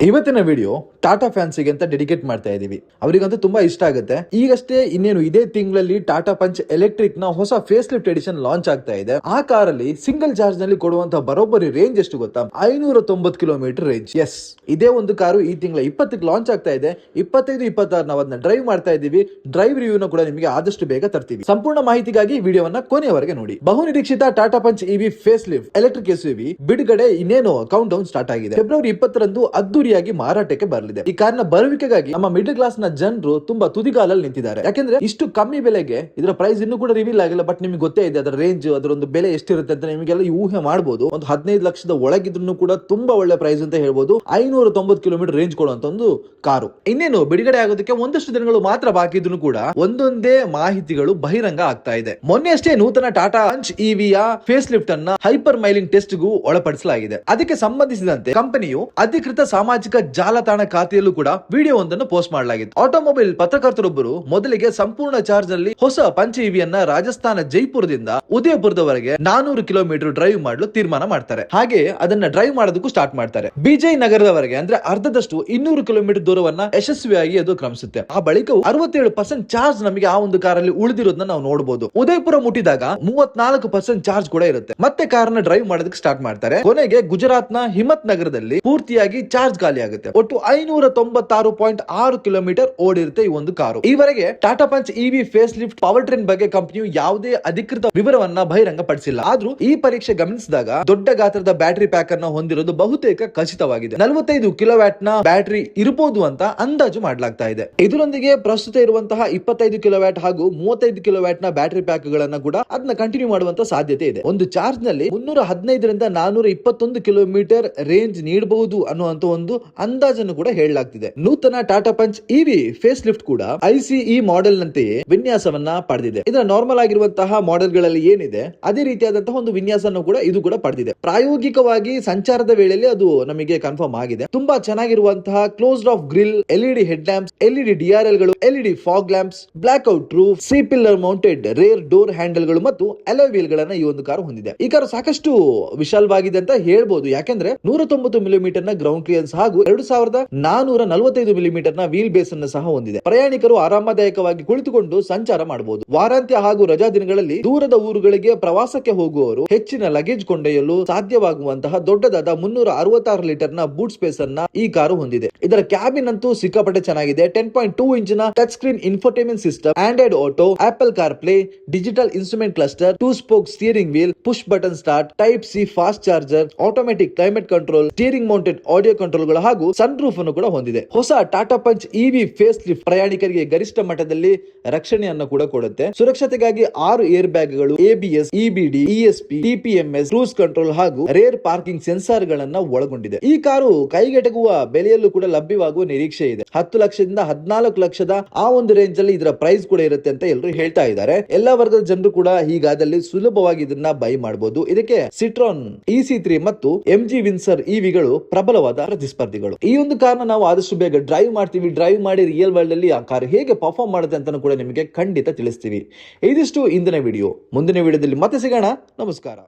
ಇವತ್ತಿನ ವಿಡಿಯೋ ಟಾಟಾ ಫ್ಯಾನ್ಸಿಗೆ ಅಂತ ಡೆಡಿಕೇಟ್ ಮಾಡ್ತಾ ಇದೀವಿ. ಅವರಿಗಂತೂ ತುಂಬಾ ಇಷ್ಟ ಆಗುತ್ತೆ. ಈಗಷ್ಟೇ ಇನ್ನೇನು ಇದೇ ತಿಂಗಳಲ್ಲಿ ಟಾಟಾ ಪಂಚ್ ಎಲೆಕ್ಟ್ರಿಕ್ನ ಹೊಸ ಫೇಸ್ ಲಿಫ್ಟ್ ಎಡಿಷನ್ ಲಾಂಚ್ ಆಗ್ತಾ ಇದೆ. ಆ ಕಾರಲ್ಲಿ ಸಿಂಗಲ್ ಚಾರ್ಜ್ನಲ್ಲಿ ಕೊಡುವಂತಹ ಬರೋಬ್ಬರಿ ರೇಂಜ್ ಎಷ್ಟು ಗೊತ್ತಾ? ಐನೂರ ತೊಂಬತ್ತು ಕಿಲೋಮೀಟರ್ ರೇಂಜ್ ಎಸ್ ಇದೇ ಒಂದು ಕಾರು ಈ ತಿಂಗಳ ಇಪ್ಪತ್ತಕ್ಕೆ ಲಾಂಚ್ ಆಗ್ತಾ ಇದೆ. ಇಪ್ಪತ್ತೈದು ಇಪ್ಪತ್ತಾರು ನಾವು ಅದನ್ನ ಡ್ರೈವ್ ಮಾಡ್ತಾ ಇದ್ದೀವಿ ಡ್ರೈವ್ ರಿವ್ಯೂನ ಕೂಡ ನಿಮಗೆ ಆದಷ್ಟು ಬೇಗ ತರ್ತೀವಿ. ಸಂಪೂರ್ಣ ಮಾಹಿತಿಗಾಗಿ ವಿಡಿಯೋವನ್ನ ಕೊನೆಯವರೆಗೆ ನೋಡಿ. ಬಹು ನಿರೀಕ್ಷಿತ Tata Punch EV facelift electric S ಬಿಡುಗಡೆ ಇನ್ನೇನು ಕೌಂಟ್ ಡೌನ್ ಸ್ಟಾರ್ಟ್ ಆಗಿದೆ. ಫೆಬ್ರವರಿ ಇಪ್ಪತ್ತರಂದು ಅದ್ದೂರಿಯಾಗಿ ಮಾರಾಟಕ್ಕೆ ಬರಲಿದೆ ಈ ಕಾರ್ನ ಬರುವಿಕೆಗಾಗಿ ನಮ್ಮ ಮಿಡಲ್ ಕ್ಲಾಸ್ನ ಜನರು ತುಂಬಾ ತುದಿಗಾಲಲ್ಲಿ ನಿಂತಿದ್ದಾರೆ. ಯಾಕಂದ್ರೆ ಇಷ್ಟು ಕಮ್ಮಿ ಬೆಲೆಗೆ ಇದರ ಪ್ರೈಸ್ ಇನ್ನು ಕೂಡ ರಿವೀಲ್ ಆಗಿಲ್ಲ ಬಟ್ ನಿಮ್ಗೆ ಗೊತ್ತೇ ಇದೆ, ಅದರ ರೇಂಜ್ ಅದರ ಒಂದು ಬೆಲೆ ಎಷ್ಟಿರುತ್ತೆ ಅಂತ ನಿಮಗೆಲ್ಲ ಊಹೆ ಮಾಡಬಹುದು ಒಂದು ಹದಿನೈದು ಲಕ್ಷದ ಒಳಗಿದ್ರು ಕೂಡ ತುಂಬಾ ಒಳ್ಳೆ ಪ್ರೈಸ್ ಅಂತ ಹೇಳ್ಬೋದು. ಐನೂರ ತೊಂಬತ್ತು ಕಿಲೋಮೀಟರ್ ರೇಂಜ್ ಕೊಡುವಂತ ಒಂದು ಕಾರು. ಇನ್ನೇನು, ಬಿಡುಗಡೆ ಆಗೋದಕ್ಕೆ ಒಂದಷ್ಟು ದಿನಗಳು ಮಾತ್ರ ಬಾಕಿ ಇದ್ರು ಕೂಡ ಒಂದೊಂದೇ ಮಾಹಿತಿಗಳು ಬಹಿರಂಗ ಆಗ್ತಾ ಇದೆ. ಮೊನ್ನೆ ಅಷ್ಟೇ ನೂತನ ಟಾಟಾ ಅಂಚ್ ಇವಿಯ ಫೇಸ್ ಲಿಫ್ಟ್ ಅನ್ನ ಹೈಪರ್ ಮೈಲಿಂಗ್ ಟೆಸ್ಟ್ ಗೂ ಒಳಪಡಿಸಲಾಗಿದೆ. ಅದಕ್ಕೆ ಸಂಬಂಧಿಸಿದಂತೆ ಕಂಪನಿಯು ಅಧಿಕೃತ ಸಾಮಾಜಿಕ ಜಾಲತಾಣ ಖಾತೆಯಲ್ಲೂ ಕೂಡ ವಿಡಿಯೋ ಒಂದನ್ನು ಪೋಸ್ಟ್ ಮಾಡಲಾಗಿತ್ತು. ಆಟೋಮೊಬೈಲ್ ಪತ್ರಕರ್ತರೊಬ್ಬರು ಮೊದಲಿಗೆ ಸಂಪೂರ್ಣ ಚಾರ್ಜ್ನಲ್ಲಿ ಹೊಸ ಪಂಚ ಇವಿಯನ್ನ ರಾಜಸ್ಥಾನ ಜೈಪುರದಿಂದ ಉದಯಪುರದವರೆಗೆ ನಾನೂರು ಕಿಲೋಮೀಟರ್ ಡ್ರೈವ್ ಮಾಡಲು ತೀರ್ಮಾನ ಮಾಡ್ತಾರೆ. ಹಾಗೆ ಅದನ್ನ ಡ್ರೈವ್ ಮಾಡೋದಕ್ಕೂ ಸ್ಟಾರ್ಟ್ ಮಾಡ್ತಾರೆ. ಬಿಜೈ ನಗರದವರೆಗೆ ಅಂದ್ರೆ ಅರ್ಧದಷ್ಟು ಇನ್ನೂರು ಕಿಲೋಮೀಟರ್ ದೂರವನ್ನ ಯಶಸ್ವಿಯಾಗಿ ಅದು ಕ್ರಮಿಸುತ್ತೆ. ಆ ಬಳಿಕ ಅರವತ್ತೇಳು ಪರ್ಸೆಂಟ್ ಚಾರ್ಜ್ ನಮಗೆ ಆ ಒಂದು ಕಾರಲ್ಲಿ ಉಳಿದಿರೋದನ್ನ ನಾವು ನೋಡಬಹುದು ಉದಯಪುರ ಮುಟ್ಟಿದಾಗ ಮೂವತ್ನಾಲ್ಕು ಪರ್ಸೆಂಟ್ ಚಾರ್ಜ್ ಕೂಡ ಇರುತ್ತೆ. ಮತ್ತೆ ಕಾರನ್ನ ಡ್ರೈವ್ ಮಾಡೋದಕ್ಕೆ ಸ್ಟಾರ್ಟ್ ಮಾಡ್ತಾರೆ. ಕೊನೆಗೆ ಗುಜರಾತ್ನ ಹಿಮತ್ ನಗರದಲ್ಲಿ ಪೂರ್ತಿಯಾಗಿ ಚಾರ್ಜ್ ಖಾಲಿ ಆಗುತ್ತೆ ಒಟ್ಟು ಐನೂರ ತೊಂಬತ್ತಾರು ಪಾಯಿಂಟ್ ಆರು ಕಿಲೋಮೀಟರ್ ಓಡಿರುತ್ತೆ ಈ ಒಂದು ಕಾರು. ಈವರೆಗೆ Tata Punch EV facelift powertrain ಬಗ್ಗೆ ಕಂಪನಿಯು ಯಾವುದೇ ಅಧಿಕೃತ ವಿವರವನ್ನ ಬಹಿರಂಗ ಪಡಿಸಿಲ್ಲ ಆದ್ರೂ ಈ ಪರೀಕ್ಷೆ ಗಮನಿಸಿದಾಗ ದೊಡ್ಡ ಗಾತ್ರದ ಬ್ಯಾಟರಿ ಪ್ಯಾಕ್ ಅನ್ನು ಹೊಂದಿರೋದು ಬಹುತೇಕ ಖಚಿತವಾಗಿದೆ. ನಲವತ್ತೈದು ಕಿಲೋವ್ಯಾಟ್ನ ಬ್ಯಾಟರಿ ಇರಬಹುದು ಅಂತ ಅಂದಾಜು ಮಾಡಲಾಗ್ತಾ ಇದೆ. ಇದರೊಂದಿಗೆ ಪ್ರಸ್ತುತ ಇರುವಂತಹ ಇಪ್ಪತ್ತೈದು ಕಿಲೋವ್ಯಾಟ್ ಹಾಗೂ ಮೂವತ್ತೈದು ಕಿಲೋವ್ಯಾಟ್ನ ಬ್ಯಾಟರಿ ಪ್ಯಾಕ್ ಗಳನ್ನ ಕೂಡ ಅದನ್ನ ಕಂಟಿನ್ಯೂ ಮಾಡುವಂತ ಸಾಧ್ಯತೆ ಇದೆ. ಒಂದು ಚಾರ್ಜ್ನಲ್ಲಿ ಮುನ್ನೂರ ಹದಿನೈದರಿಂದ ನಾನೂರ ಇಪ್ಪತ್ತೊಂದು ಕಿಲೋಮೀಟರ್ ರೇಂಜ್ ನೀಡಬಹುದು ಅನ್ನುವಂತ ಒಂದು ಅಂದಾಜನ್ನು ಕೂಡ ಹೇಳಲಾಗ್ತಿದೆ. ನೂತನ Tata Punch EV face lift ಕೂಡ ಐಸಿಇ ಮಾಡೆಲ್ ನಂತೆಯೇ ವಿನ್ಯಾಸವನ್ನ ಪಡೆದಿದೆ. ಇದರ ನಾರ್ಮಲ್ ಆಗಿರುವಂತಹ ಮಾಡೆಲ್ಗಳಲ್ಲಿ ಏನಿದೆ, ಅದೇ ರೀತಿಯಾದಂತಹ ಒಂದು ವಿನ್ಯಾಸವನ್ನು ಕೂಡ ಇದು ಕೂಡ ಪಡೆದಿದೆ. ಪ್ರಾಯೋಗಿಕವಾಗಿ ಸಂಚಾರದ ವೇಳೆಯಲ್ಲಿ ಅದು ನಮಗೆ ಕನ್ಫರ್ಮ್ ಆಗಿದೆ. ತುಂಬಾ ಚೆನ್ನಾಗಿರುವಂತಹ closed off grill LED headlamps LED ಡಿಆರ್ಎಲ್ಗಳು LED fog lamps, black out roof, C pillar mounted rear door ಹ್ಯಾಂಡಲ್ಗಳು ಮತ್ತು ವೀಲ್ ಗಳನ್ನ ಈ ಒಂದು ಕಾರು ಹೊಂದಿದೆ. ಈ ಕಾರು ಸಾಕಷ್ಟು ವಿಶಾಲವಾಗಿದೆ ಅಂತ ಹೇಳ್ಬಹುದು ಯಾಕೆಂದ್ರೆ ನೂರ ತೊಂಬತ್ತು ಮಿಲಿಮೀಟರ್ನ ಗ್ರೌಂಡ್ ಕ್ಲಿಯರೆನ್ಸ್ ಹಾಗೂ ಎರಡು ಸಾವಿರದ ನಾನೂರ ನಲವತ್ತೈದು ಮಿಲಿಮೀಟರ್ನ ವೀಲ್ ಬೇಸ್ ಅನ್ನು ಸಹ ಹೊಂದಿದೆ. ಪ್ರಯಾಣಿಕರು ಆರಾಮದಾಯಕವಾಗಿ ಕುಳಿತುಕೊಂಡು ಸಂಚಾರ ಮಾಡಬಹುದು. ವಾರಾಂತ್ಯ ಹಾಗೂ ರಜಾ ದಿನಗಳಲ್ಲಿ ದೂರದ ಊರುಗಳಿಗೆ ಪ್ರವಾಸಕ್ಕೆ ಹೋಗುವವರು ಹೆಚ್ಚಿನ ಲಗೇಜ್ ಕೊಂಡೊಯ್ಯಲು ಸಾಧ್ಯವಾಗುವಂತಹ ದೊಡ್ಡದಾದ ಮುನ್ನೂರ ಅರವತ್ತಾರು ಲೀಟರ್ನ ಬೂಟ್ ಸ್ಪೇಸ್ ಅನ್ನ ಈ ಕಾರು ಹೊಂದಿದೆ. ಇದರ ಕ್ಯಾಬಿನ್ ಅಂತೂ ಸಿಕ್ಕಾಪಟ್ಟೆ ಚೆನ್ನಾಗಿದೆ. ಟೆನ್ ಪಾಯಿಂಟ್ ಟೂ ಇಂಚಿನ touch screen infotainment system Android Auto Apple CarPlay digital instrument cluster two spoke steering wheel push button start type C fast charger automatic climate control steering mounted audio ಕಂಟ್ರೋಲ್ಗಳು ಹಾಗೂ sunroof ಅನ್ನು ಕೂಡ ಹೊಂದಿದೆ. ಹೊಸ Tata Punch EV face lift ಪ್ರಯಾಣಿಕರಿಗೆ ಗರಿಷ್ಠ ಮಟ್ಟದಲ್ಲಿ ರಕ್ಷಣೆಯನ್ನು ಕೂಡ ಕೊಡುತ್ತೆ. ಸುರಕ್ಷತೆಗಾಗಿ ಆರು air ಬ್ಯಾಗ್ಗಳು ABS EBD ESP TPMS cruise control ಹಾಗೂ ರೇರ್ ಪಾರ್ಕಿಂಗ್ ಸೆನ್ಸಾರ್ ಗಳನ್ನ ಒಳಗೊಂಡಿದೆ. ಈ ಕಾರು ಕೈಗೆಟಕುವ ಬೆಲೆಯಲ್ಲೂ ಕೂಡ ಲಭ್ಯವಾಗುವ ನಿರೀಕ್ಷೆ ಇದೆ. ಹತ್ತು ಲಕ್ಷದಿಂದ ಹದಿನಾಲ್ಕು ಲಕ್ಷದ ಆ ಒಂದು ರೇಂಜ್ ಅಲ್ಲಿ ಇದರ ಪ್ರೈಸ್ ಕೂಡ ಇರುತ್ತೆ ಅಂತ ಎಲ್ಲರೂ ಹೇಳ್ತಾ ಇದ್ದಾರೆ. ಎಲ್ಲಾ ವರ್ಗದ ಜನರು ಕೂಡ ಹೀಗಾದಲ್ಲಿ ಸುಲಭವಾಗಿ ಇದನ್ನ ಬೈ ಮಾಡಬಹುದು ಇದಕ್ಕೆ ಸಿಟ್ರಾನ್ ಇಸಿ ತ್ರೀ ಮತ್ತು ಎಂ ಜಿ ವಿನ್ಸರ್ ಇವಿಗಳು ಪ್ರಬಲವಾದ ಪ್ರತಿಸ್ಪರ್ಧಿಗಳು. ಈ ಒಂದು ಕಾರ್ನ ನಾವು ಆದಷ್ಟು ಬೇಗ ಡ್ರೈವ್ ಮಾಡ್ತೀವಿ ಡ್ರೈವ್ ಮಾಡಿ ರಿಯಲ್ ವರ್ಲ್ಡ್ ಅಲ್ಲಿ ಆ ಕಾರ್ ಹೇಗೆ ಪರ್ಫಾರ್ಮ್ ಮಾಡುತ್ತೆ ಅಂತ ಕೂಡ ನಿಮಗೆ ಖಂಡಿತ ತಿಳಿಸ್ತೀವಿ. ಇದಿಷ್ಟು ಇಂದಿನ ವಿಡಿಯೋ ಮುಂದಿನ ವಿಡಿಯೋದಲ್ಲಿ ಮತ್ತೆ ಸಿಗೋಣ. ನಮಸ್ಕಾರ.